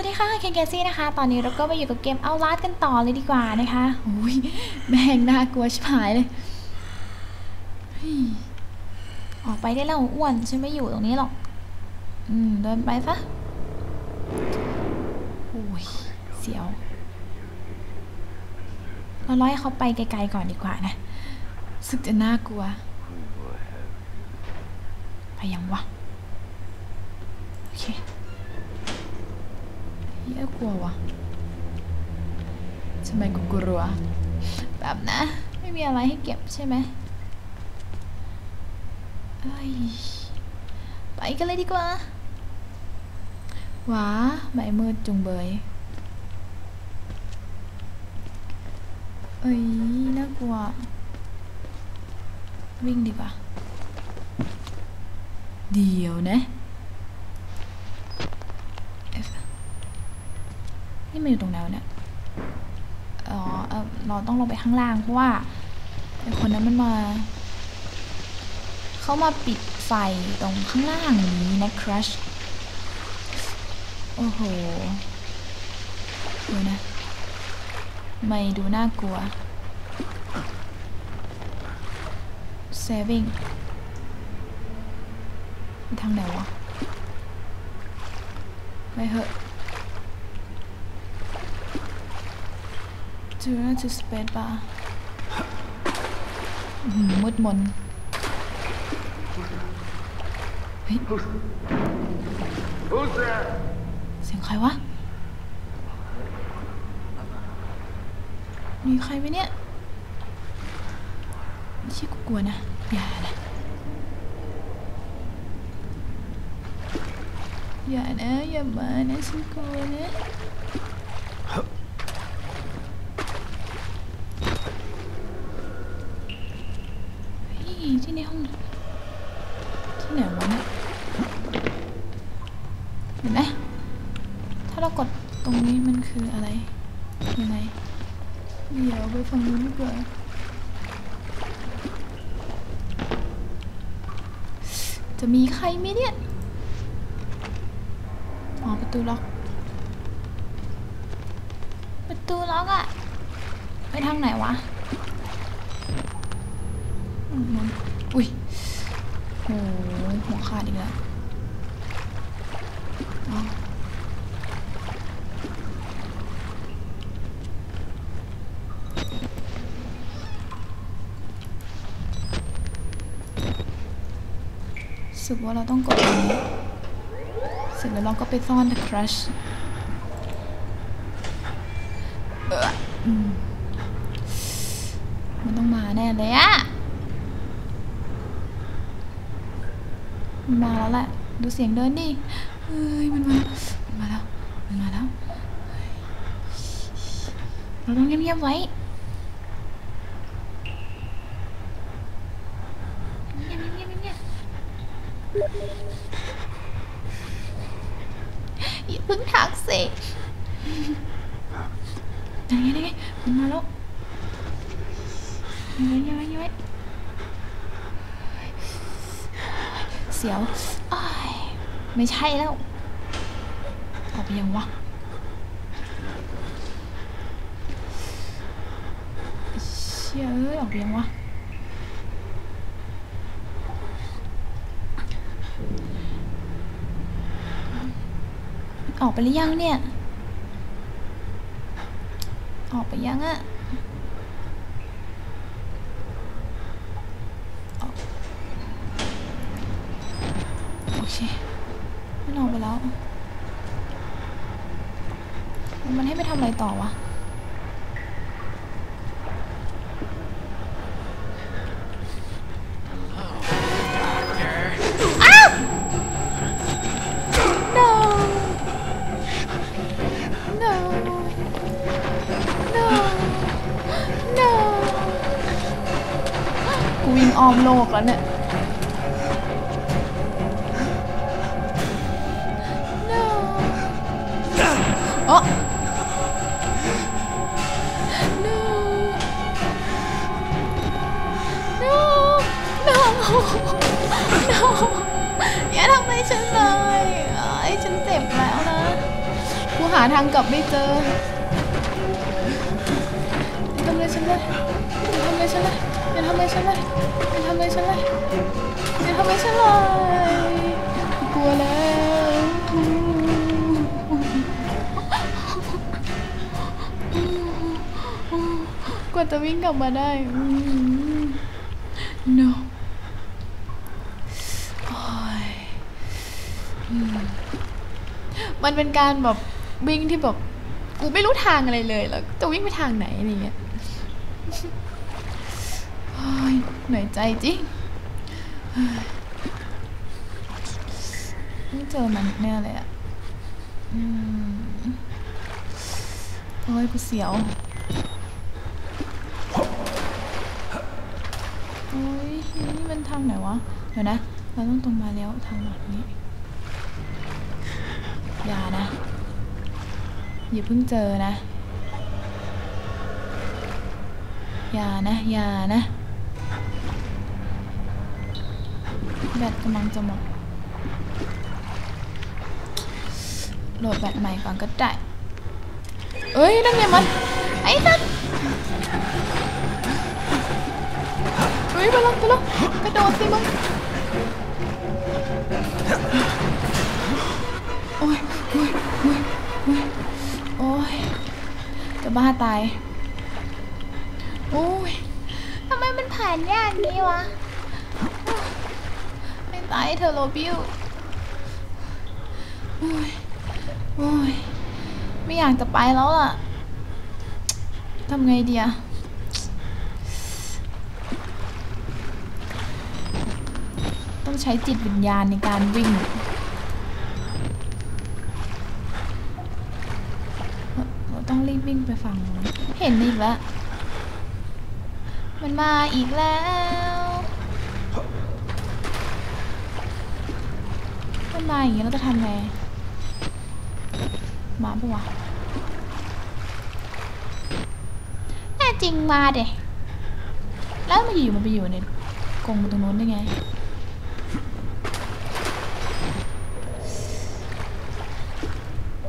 วัสดีค่ะเคนเกซี่นะคะ ตอนนี้เราก็มาอยู่กับเกมเอาลาดกันต่อเลยดีกว่านะคะอุ้ยแม่งน่ากลัวชิบหายเลย ออกไปได้แล้วอ้วนฉันไม่อยู่ตรงนี้หรอก อืมเดินไปซะโอ้ยเสียวเราล้อยเขาไปไกลๆก่อนดีกว่านะรู้สึกจะน่ากลัว ไปยังวะ โอเค เฮียกลัววะทำไมกูกลัวแบบนะ ไม่มีอะไรให้เก็บใช่ไหมเอ้ยไปกันเลยดีกว่าว้าใบมืดจุงเบย เอ้ยน่ากลัว วิ่งดีกว่า เดี๋ยวนะ นี่มันอยู่ตรงไหนเนี่ยอ๋อเออเราต้องลงไปข้างล่างเพราะว่าไอคนนั้นมันมา เขามาปิดไฟตรงข้างล่างนี้นะครัชโอ้โหดูนะไม่ดูน่ากลัว saving ไปทางไหนวะ ไปเหอะ จูน่าจะสเปซบาร์มืดมนเฮ้ยเสียงใครวะ มีใครไหมเนี่ยชี่กูกลัวนะ อย่านะ อย่านะ อย่ามานะฉันกลัวนะ เฮ้ย ที่ไหนวะเนี่ยเห็นไหมถ้าเรากดตรงนี้มันคืออะไรยังไงเดี๋ยวไปฟังนู้นดีกว่าจะมีใครไหมเนี่ย อ๋อ ประตูล็อก ประตูล็อกอะไปทางไหนวะ อืมนั่น อุ้ยโหหัวขาดอีกแล้วอ๋อสึกว่าเราต้องกดนี้ เสร็จแล้วเราก็ไปซ่อน The Crush เอออืมมันต้องมาแน่เลยอะมันมาแล้วแหละ ดูเสียงเดินดิเฮ้ยมันมามันมาแล้ว มันมาแล้ว เราต้องเงียบๆไว้เงียบๆเงียบเงียบอย่าเพิ่งทักสิยังไงยังไงมันมาแล้วยังไงยังไงยังไงเสียวอ้าย ไม่ใช่แล้วออกไปยังวะเชี่ยเอ้ยออกไปยังวะออกไปหรือยังเนี่ย ออกไปยังอะโอเค นออกไปแล้ว มันให้ไปทำอะไรต่อวะ No No No No กูวิ่งอ้อมโลกแล้วเนี่ยำอะไรฉันเลยเอ้ฉันเจ็บแล้วนะกูหาทางกลับไม่เจออย่าทำอะไรฉันเลยอย่าทำอะไรฉันเลยอย่าทำอะไรฉันเลยอย่าทำอะไรฉันเลยอย่าทำอะไรฉันเลยกลัวแล้วกว่าจะวิ่งกลับมาได้ no โอ้ยอืม มันเป็นการแบบวิ่งที่แบบกูไม่รู้ทางอะไรเลยแล้วจะวิ่งไปทางไหนอะไรเงี้ยเหนื่อยใจจริงไม่เจอมันแน่เลยอะโอ้ยกูเสียวโอ้ยนี่มันทางไหนวะ เดี๋ยวนะ เราต้องตรงมาแล้วทางหลักนี้ อย่านะ อย่าเพิ่งเจอนะ อย่านะ อย่านะ แบตกำลังจะหมด โหลดแบตใหม่ก่อนก็ได้ เอ้ยนั่นไงมัน ไอ้สัตว์เฮ้ยไปแล้วไปแล้วกระโดดสิมึง โอ้ยจะบ้าตายโอ้ยทำไมมันผ่านยากนี้วะ ไม่ตายเธอโรบิวโอ้ยโอ้ยไม่อยากจะไปแล้วล่ะทำไงดีอะต้องใช้จิตวิญญาณในการวิ่ง เราเราต้องรีบ วิ่งไปฝั่งนู้นเห็นอีกแล้ว มันมาอีกแล้ว มันมาอย่างนี้เราจะทำไงมาปะวะแน่จริงมาเด็แล้วมันอยู่มันไปอยู่ในกรงตรงนู้นได้ไง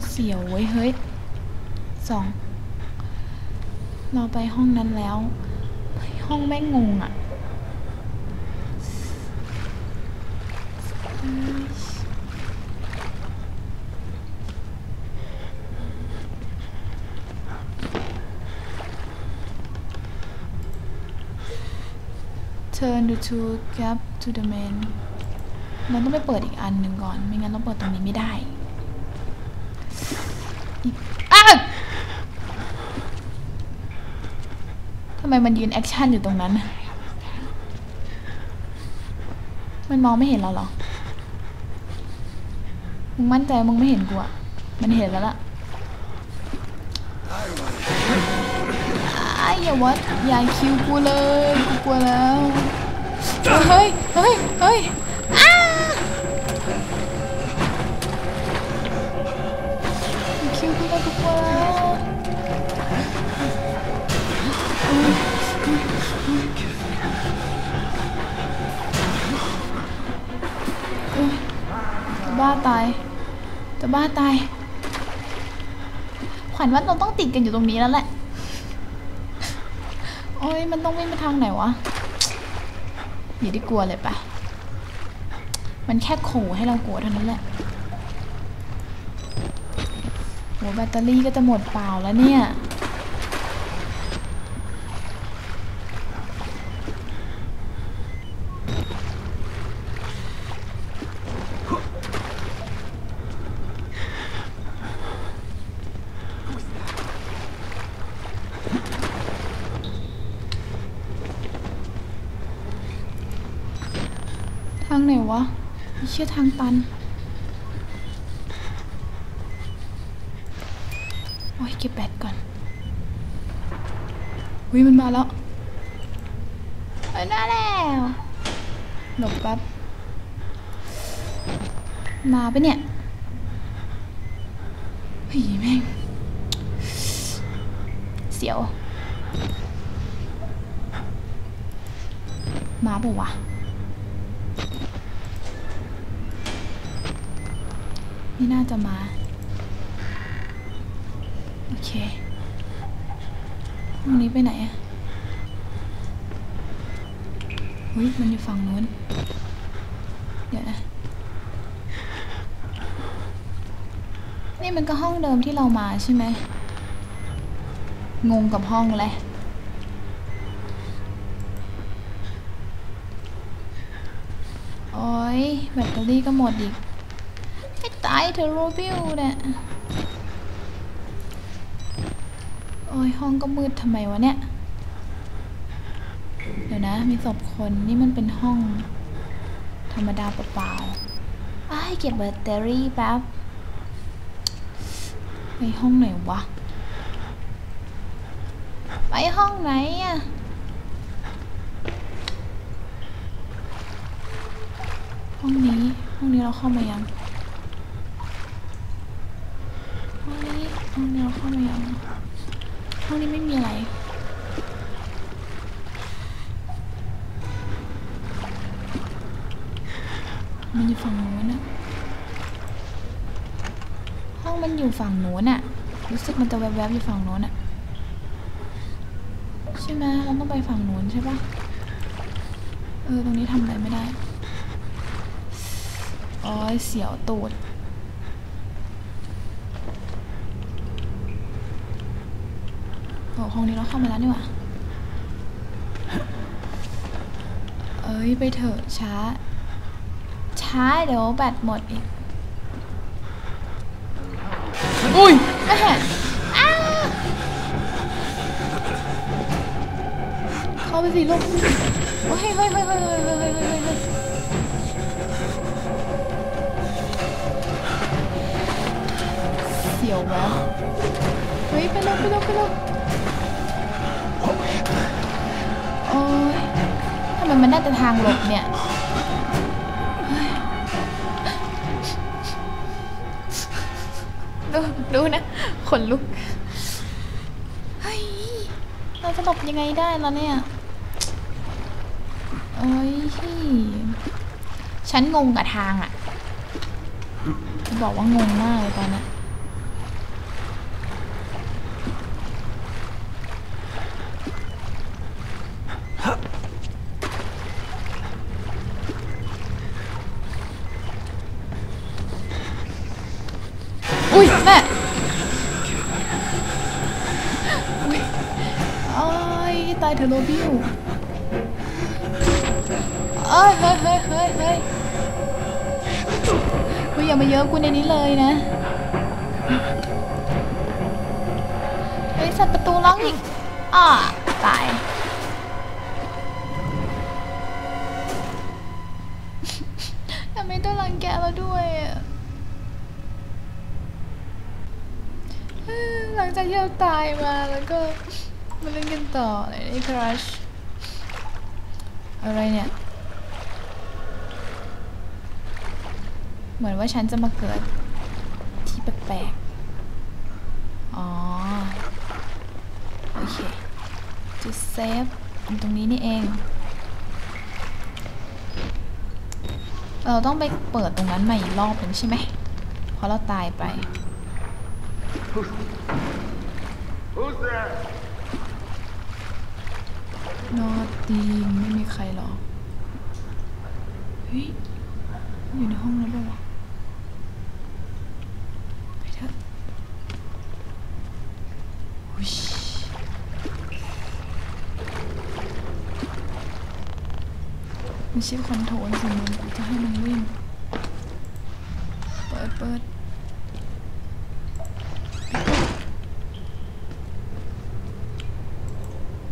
เสียวเว้ยเฮ้ยสอง เราไปห้องนั้นแล้ว ห้องแม่งงงอะ่ะเฮ้ยเ Turn the two gap to the main เราต้องไปเปิดอีกอันหนึ่งก่อน ไม่งั้นเราเปิดตรงนี้ไม่ได้ อ้าวทำ ไมมันยืนแอคชั่นอยู่ตรงนั้น มันมองไม่เห็นเราเหรอ มึงมั่นใจมึงไม่เห็นกูอะมันเห็นแล้วล่ะอ้ยอย่าวัดอย่าคิวกูเลยกูกลัวแล้ว เฮ้ย เฮ้ย เฮ้ยคิวกูเลยกูกลัวแล้ว บ้าตาย จะบ้าตาย ขวัญว่าเราต้องติดกันอยู่ตรงนี้แล้วแหละ โอ้ยมันต้องวิ่งไปทางไหนวะ อย่าได้กลัวเลยปะมันแค่ขู่ให้เรากลัวเท่านั้นแหละโหแบตเตอรี่ก็จะหมดเปล่าแล้วเนี่ยางไหนวะไม่เชื่อทางตัน โอ้ยเก็บแบตก่อนวิมันมาแล้วเอ้ยมาแล้วหลบแป๊บมาปะเนี่ยเฮ้ยแม่ง เสียว มาปะวะ ไม่น่าจะมา โอเคห้องนี้ไปไหนอะเฮ้ยมันอยู่ฝั่งนู้น เดี๋ยวนะ นี่มันก็ห้องเดิมที่เรามาใช่ไหม งงกับห้องเลยโอ้ยแบตเตอรี่ก็หมดอีก ให้ตายเธอโรบิวเนี่ยโอ้ยห้องก็มืดทำไมวะเนี่ย เดี๋ยวนะ มีศพคนนี่มันเป็นห้อง ธรรมดาเปล่าๆไอ้ายเก็บแบตเตอรี่แป๊บไปห้องไหนวะ ไปห้องไหนอะห้องนี้ ห้องนี้เราเข้ามายังนี้ ห้องนี้เข้ามายังห้องนี้ไม่มีอะไรมันอยู่ฝั่งโน้นอะห้องมันอยู่ฝั่งโน้นอะรู้สึกมันจะแวบๆอยู่ฝั่งโน้นอะใช่ไหมเราต้องไปฝั่งโน้นใช่ปะเออ ตรงนี้ทำอะไรไม่ได้ อ๋อ เสียวตูด โอ้ ห้องนี้เราเข้ามาแล้วนี่หว่า เอ้ย ไปเถอะช้า ช้าเดี๋ยวแบตหมดอีก อุ้ยแม่อ้าเข้าไปสิลูกโอ้ยเฮ้ยเฮ้ยเฮ้ยเฮ้ยเฮ้ยเฮ้ยเฮ้ยเฮ้ยเสียวแวะเฮ้ยไปเร็วไปเร็วไปเร็ว โอ้ยทำไมมันน่าจะทางหลบเนี่ย ดู ดูนะ ขนลุก เฮ้ย เราจะหลบยังไงได้ล้วเนี่ย โอ้ย ฉันงงกับทางอะ่ะ บอกว่างงมากเลยตอนนี้อุ้ยแม่อุ๊ยโอ้ยตายเถอโรบิวเอ้ยเฮ้ยเฮ้ยเฮ้ยเฮ้ยเฮ้ยอย่ามาเยอะกูในนี้เลยนะเฮ้ยสัตว์ประตูล็อกอีกอ่าตายทำไมต้องรังแกเราด้วยอะหลังจากที่เราตายมาแล้วก็ มาเล่นกันต่อเลยไอ้ครัชอะไรเนี่ย เหมือนว่าฉันจะมาเกิดที่แปลกๆ อ๋อ โอเค จุดเซฟตรงนี้นี่เอง เราต้องไปเปิดตรงนั้นใหม่อีกรอบหนึ่งใช่ไหมเพราะเราตายไป Who's there? นอตีมไม่มีใครหรอกเฮ้ย อยู่ในห้องนั้นปะวะไปเถอะอุ๊ยไม่ใช่คอนโทรลสิมึงกูจะให้มันวิ่ง เปิดเปิด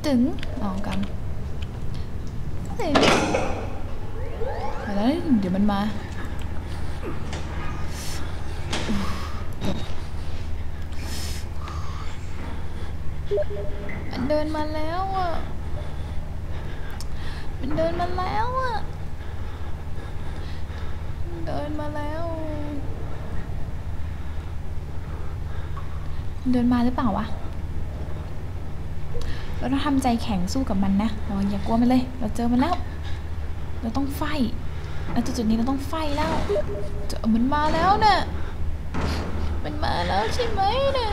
ถึง ออกกันเฮ้ยไปแล้วเดี๋ยวมันมามันเดินมาแล้วอะ มันเดินมาแล้วอะ เดินมาแล้วมันเดินมาหรือเปล่าวะ เราต้องทำใจแข็งสู้กับมันนะเราอย่ากลัวมันเลย เราเจอมันแล้ว เราต้องไฟแล้วจุดนี้เราต้องไฟแล้วเจอมันมาแล้วนะ่ะมันมาแล้วใช่ไหมนะ่ะ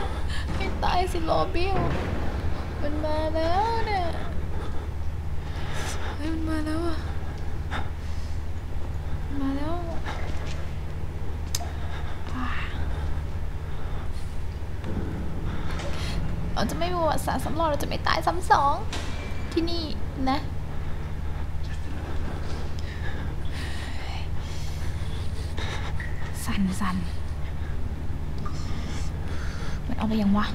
ให้ตายสิโรบิวมันมาแล้วนี่ยเฮ้ยมันมาแล้วอะมาแล้วอ่า เราจะไม่มีประวัติศาสตร์ซ้ำรอยเราจะไม่ตายซ้ำสองที่นี่นะสั่นสั่นมันเอาไปยังวะ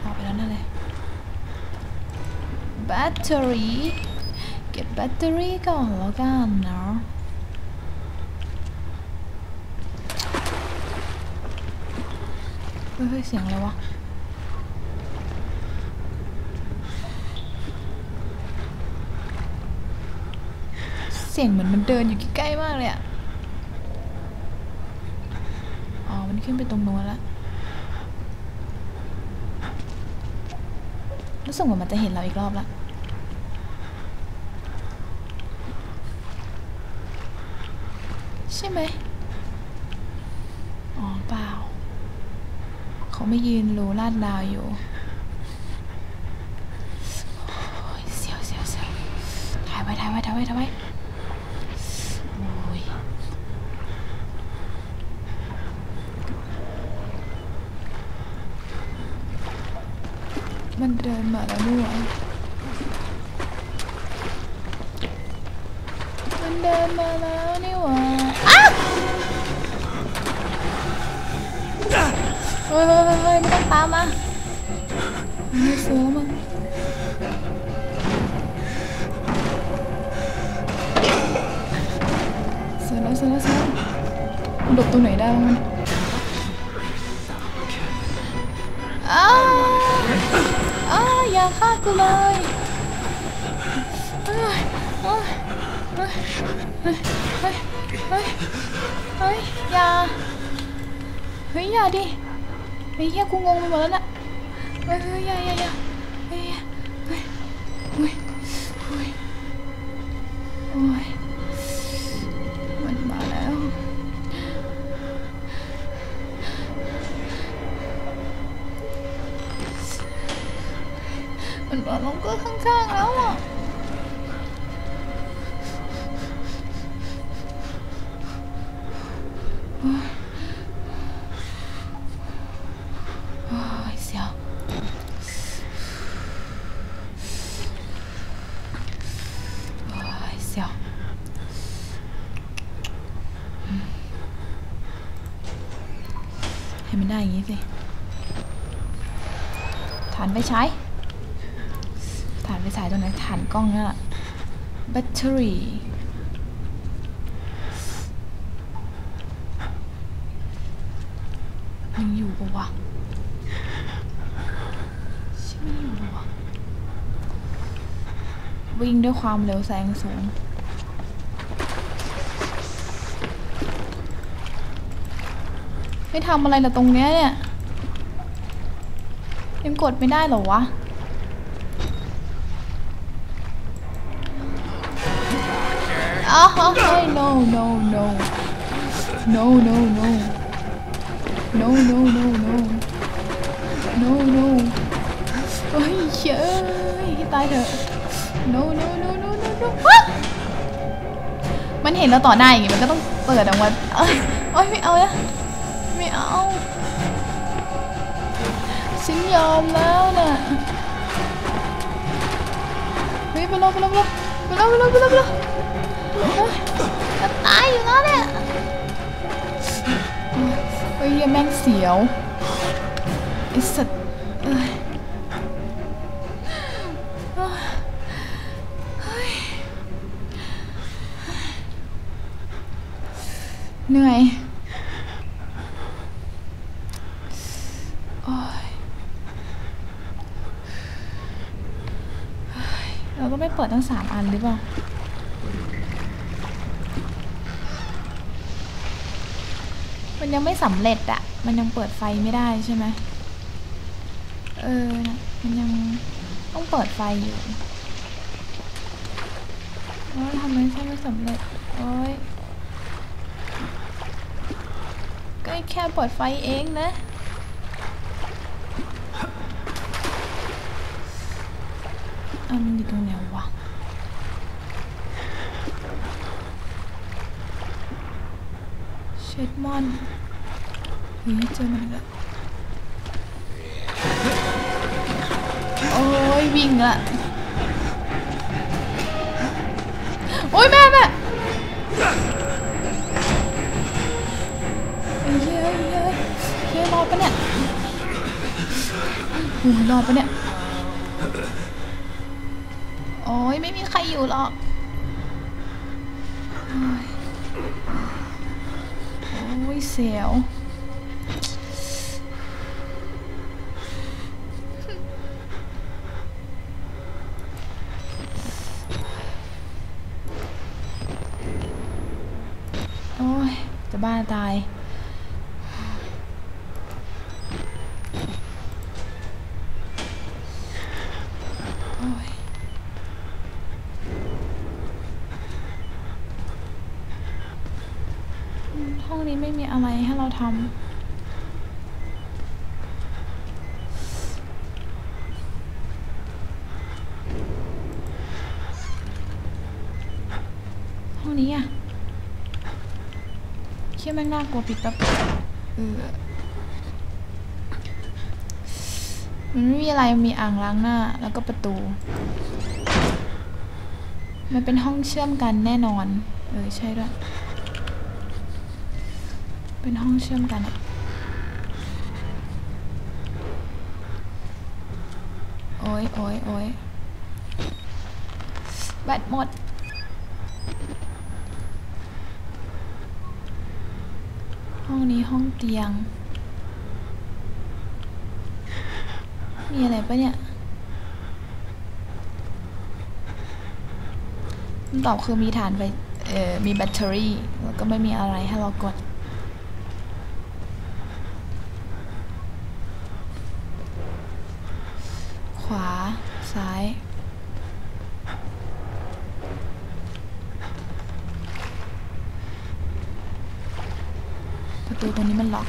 เอาไปแล้วนั่นเลยแบตเตอรี่ เก็บแบตเตอรี่ก่อนแล้วกันเนาะ เฮ้ยเฮ้ยเสียงอะไรวะเสียงเหมือนมันเดินอยู่ใกล้ๆมากเลยอะอ๋อ มันขึ้นไปตรงโน้นแล้วรู้สึกเหมือนมันจะเห็นเราอีกรอบละใช่ไหม อ๋อ เปล่า เขาไม่ยืนรูลาดดาวอยู่โอ้ยเสียวเสียวเสียวถ่ายไว้ถ่ายไว้ถ่ายไว้ถ่ายไว้มันเดินมาแล้วนี่หว่ามันเดินมาแล้วนี่หว่าอ้าว เฮ้ยเฮ้ยเฮ้ยเฮ้ยไม่ต้องตามมาไม่เสือมึงเสร็จแล้วเสร็จแล้วเสร็จแล้วหลบตรงไหนได้บ้างวะเนี่ยอ้าวอ้าวอย่าฆ่ากูเลยเฮ้ยเฮ้ยเฮ้ยเฮ้ยเฮ้ยเฮ้ยเฮ้ยอย่าเฮ้ยอย่าดิ ไอ้เหี้ยกูงงไปหมดแล้วน่ะเฮ้ยเฮ้ยอย่าอย่าอย่าเฮ้ยเฮ้ยเฮ้ยเฮ้ยโอ้ยมันมาแล้วมันมาลงก็ข้างๆแล้วอะ ฐานไฟฉายตรงไหนฐานกล้องนั่นแหละแบตเตอรี่ยังอยู่ปะวะช่ไม่อยู่ปะวะวิ่งด้วยความเร็วแซงสูงไม่ทำอะไรแต่ตรงเนี้ยเนี่ยยังกดไม่ได้หรอวะ Oh, okay, no, no, no. No, no, no. No, no, no, no. No, no. Ôi trời ơi, tay rồi. No, no, no, no, no, no. Ah! มันเห็นเราต่อหน้าอย่างงี้มันก็ต้องเปิดออกมาเอ้ยโอ้ยไม่เอาละไม่เอาฉันยอมแล้วน่ะเฮ้ยไปลงไปลงไปลงไปลงไปลงไปลง จะตายอยู่แล้วเนี่ยเฮ้ยยแม่งเสียวไอ้สัตว์เหนื่อย โอ๊ยเฮ้ยเราก็ไม่เปิดทั้งสามอันหรือเปล่า มันยังไม่ สำเร็จอะมันยังเปิดไฟไม่ได้ใช่ไหมเออนะมันยังต้องเปิดไฟอยู่แล้วทำไมใช่ไม่สำเร็จโอ๊ยยแค่เปิดไฟเองนะอันนี้ตรงไหนวะเช็ดมอน เฮ้เจอมันล้วโอ้ยวิ่งละโอ้ยแม่แม่เฮ้เฮ้เฮ้ยเฮ้ยรอดปะเนี่ยโอ้ยรอดปะเนี่ยโอ้ยไม่มีใครอยู่หรอกโอ้ยโอ้ยเสียว จะบ้าตายห้องนี้ไม่มีอะไรให้เราทำห้องนี้อะ เชี่แม่งน่ากลัวปิดแป๊บมันไม่มีอะไรมีอ่างล้างหน้า แล้วก็ประตู มันเป็นห้องเชื่อมกันแน่นอน เออใช่ด้วย เป็นห้องเชื่อมกันอะโอ้ยโอ้ยโอ้ยแบตหมด ห้อง นี้ห้องเตียง มีอะไรปะเนี่ยคำตอบคือมีฐานไฟเอ่อมีแบตเตอรี่ แล้วก็ไม่มีอะไรให้เรากด ขวา ซ้าย ปรอก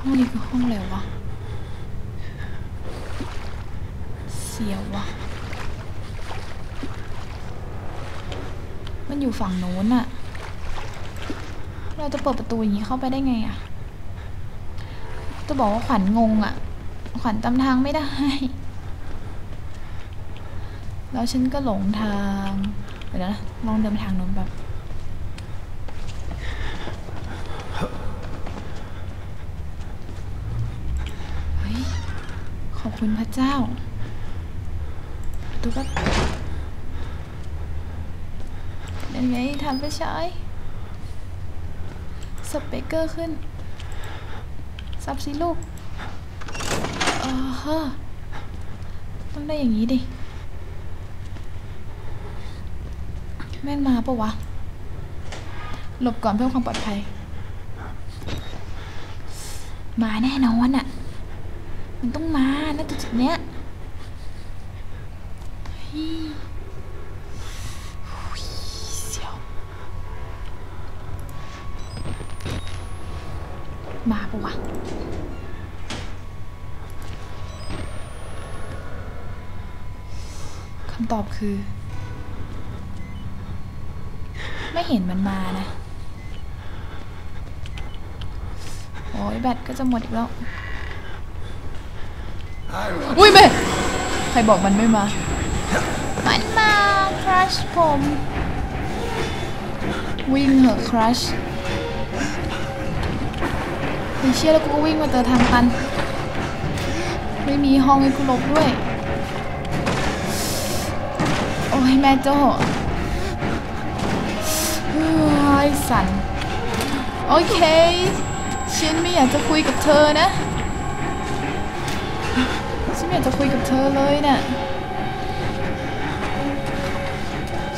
ห้องนี้คือห้องอะไรวะ เสียววะมันอยู่ฝั่งโน้นอะเราจะเปิดประตูอย่างนี้เข้าไปได้ไงอะจะบอกว่าขวัญงงอะขวัญจำทางไม่ได้ แล้วฉันก็หลงทาง เดี๋ยวนะ ลองเดินทางโน้นแบบ เฮ้ย ข อบคุณพระเจ้าดูแบบเป็นไงทำไปใช้สเปกเกอร์ขึ้นซับสิลูกเออฮะต้องได้อย่างนี้ดิ แม่งมาปะวะ หลบก่อนเพื่อความปลอดภัย มาแน่นอนอะมันต้องมาณจุดจุดๆ เนี้ยฮ้ยอุ๊ยเสียวมาปะวะคำตอบคือ ไม่เห็นมันมานะ โอ้ยแบตก็จะหมดอีกแล้ว อุ้ยแม่ใครบอกมันไม่มา มันมาครัชผม วิ่งเหอะครัชไอ้เชี่ยแล้วกูก็วิ่งมาเจอทางตัน ไม่มีห้องให้กูหลบด้วย โอ้ยแม่โจ้เฮ้ยสั่นโอเค ฉันไม่อยากจะคุยกับเธอนะฉันไม่ากจะคุยกับเธอเลยเนะ่ย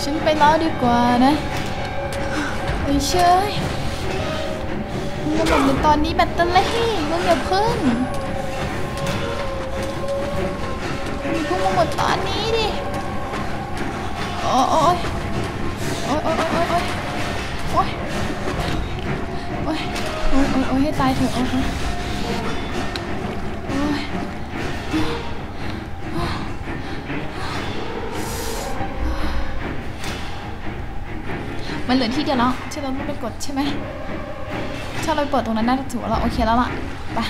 ฉันไปแล้วดีกว่านะไอ้เชยมึงมาบอในตอนนี้แบตเตอรี่มึงอย่าพิ่งมึงพึ่งมาหมดตอนนี้ดิโอ้ยโอ้ยโอ้ยโอ้ยโอ้ยโอ้ยโอ้ยโอ้ยโอ้ยให้ตายเถอะโอ้ย มันเหลือที่เดียวแล้วที่เราต้องไปกดใช่ไหมถ้าเราเปิดตรงนั้นน่าจะถือว่าเราโอเคแล้วล่ะไปต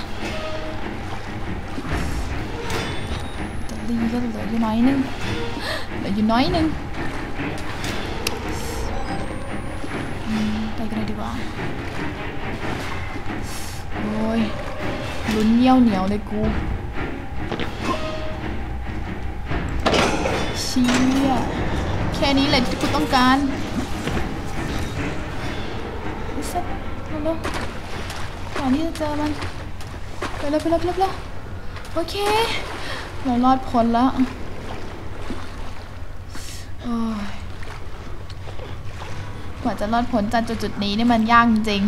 เตอรี่ก็เหลืออยู่น้อยนึงเหลืออยู่น้อยนึงไปกันเลยดีกว่าโอ้ยลุ้นเยี่ยวเหนียวเลยกูเชี่ยแค่นี้แหละที่กูต้องการ ร็วก่อนที่จะเจอมันไปเร็วไปเร็วไปเร็วไปเร็วโอเค เรารอดพ้นแล้วกว่าจะรอดพ้นจากจุดๆนี้นี่มันยากจริง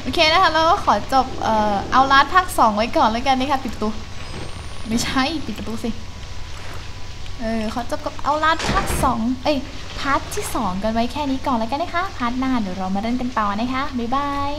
โอเคนะคะเราก็ขอจบเอ่อเอาลาดภาคสองไว้ก่อนแล้วกันนะคะปิดประตูไม่ใช่ปิดประตูสิเออขอจบกับเอาลาดภาคสองเอ้ย พาร์ทที่สองกันไว้แค่นี้ก่อนแล้วกันนะคะ พาร์ทหน้าเดี๋ยวเรามาเล่นกันต่อนะคะ บ๊ายบาย